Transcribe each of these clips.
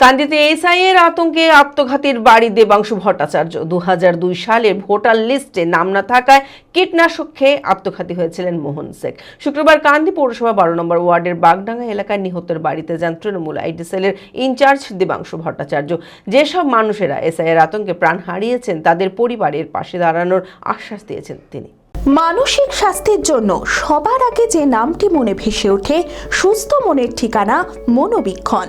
কান্দিতে এসআইয়ের আতঙ্কে আত্মঘাতীর বাড়ি দেবাংশু ভট্টাচার্য। দু দুই সালে ভোটার লিস্টে নাম না থাকায় কীটনাশক খেয়ে আত্মঘাতী হয়েছিলেন মোহন শেখ। শুক্রবার কান্দি পৌরসভা বারো নম্বর ওয়ার্ডের বাগডাঙ্গা এলাকায় নিহতের বাড়িতে যান তৃণমূল আইডি সেলের ইনচার্জ দেবাংশু ভট্টাচার্য। যেসব মানুষেরা এসআইয়ের আতঙ্কে প্রাণ হারিয়েছেন, তাদের পরিবারের পাশে দাঁড়ানোর আশ্বাস দিয়েছেন তিনি। মানসিক স্বাস্থ্যের জন্য সবার আগে যে নামটি মনে ভেসে ওঠে, সুস্থ মনের ঠিকানা মনোবীক্ষণ।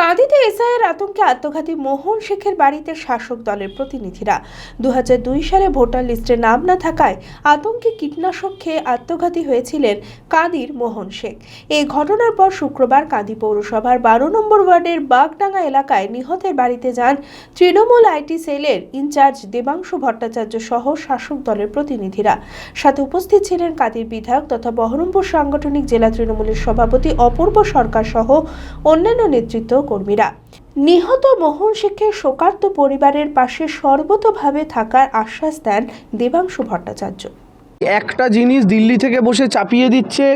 কাঁদিতে এসআইয়ের আতঙ্কে আত্মঘাতী মোহন শেখের বাড়িতে শাসক দলের প্রতিনিধিরা। দু দুই সালে ভোটার লিস্টে নাম না থাকায় আতঙ্কে কীটনাশক খেয়ে আত্মঘাতী হয়েছিলেন কাঁদির মোহন শেখ। এই ঘটনার পর শুক্রবার কাঁদি পৌরসভার বারো নম্বর ওয়ার্ডের বাগডাঙ্গা এলাকায় নিহতের বাড়িতে যান তৃণমূল আইটি সেলের ইনচার্জ দেবাংশু ভট্টাচার্য সহ শাসক দলের প্রতিনিধিরা। সাথে উপস্থিত ছিলেন কাদির বিধায়ক তথা বহরমপুর সাংগঠনিক জেলা তৃণমূলের সভাপতি অপূর্ব সরকার সহ অন্যান্য নেতৃত্ব কর্মীরা। নিহত মোহন শেখের শোকার্ত পরিবারের পাশে সর্বতোভাবে থাকার আশ্বাস দেন দেবাংশু ভট্টাচার্য। একটা জিনিস দিল্লি থেকে বসে চাপিয়ে দিচ্ছে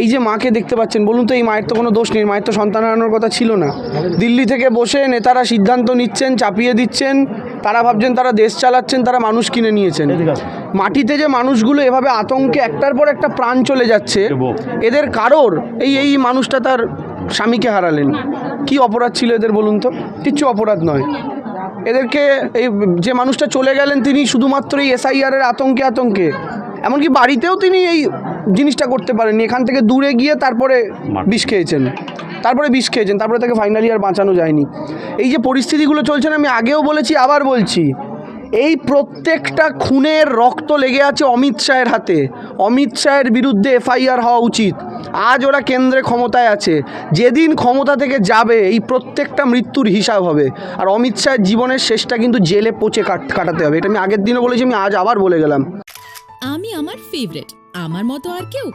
এই যে মাকে দেখতে পাচ্ছেন বলুন তো এই মায়ের তো কোনো দোষ নেই মায়ের তো সন্তান হারানোর কথা ছিল না। দিল্লি থেকে বসে নেতারা সিদ্ধান্ত নিচ্ছেন চাপিয়ে দিচ্ছেন তারা ভাবছেন তারা দেশ চালাচ্ছেন তারা মানুষ কিনে নিয়েছেন। মাটিতে যে মানুষগুলো এভাবে আতঙ্কে একটার পর একটা প্রাণ চলে যাচ্ছে এদের কারোর এই এই মানুষটা তার স্বামীকে হারালেন। কি অপরাধ ছিল এদের বলুন তো? কিচ্ছু অপরাধ নয়। এদেরকে এই যে মানুষটা চলে গেলেন তিনি শুধুমাত্র এই এসআইআর এর আতঙ্কে আতঙ্কে। এমনকি বাড়িতেও তিনি এই জিনিসটা করতে পারেননি। এখান থেকে দূরে গিয়ে তারপরে বিষ খেয়েছেন। তারপরে বিষ খেয়েছেন। তারপরে তাকে ফাইনালি আর বাঁচানো যায়নি। এই যে পরিস্থিতিগুলো চলছে না, আমি আগেও বলেছি আবার বলছি। এই প্রত্যেকটা খুনের রক্ত লেগে আছে অমিত শাহের হাতে। অমিত শাহের বিরুদ্ধে এফআইআর হওয়া উচিত। আজ ওরা কেন্দ্রে ক্ষমতায় আছে। যেদিন ক্ষমতা থেকে যাবে এই প্রত্যেকটা মৃত্যুর হিসাব হবে। আর অমিত শাহের জীবনের শেষটা কিন্তু জেলে পচে কাটাতে হবে। এটা আমি আগের দিনও বলেছি আমি আজ আবার বলে গেলাম। আমি আমার ফেভারিট আমার মতো আর কেউ?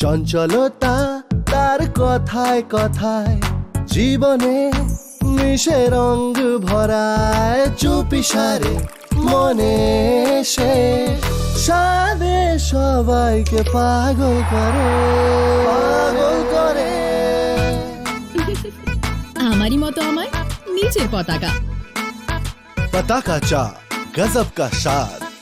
চঞ্চলতা তার কথায় কথায় জীবনে মিশে রঙ ভরায় চুপি সারে মনে সে। সবাইকে পাগল করে। পাগল করে। আমারই মতো আমার নিচের পতাকা। পতাকা চা গজব কা সাথ।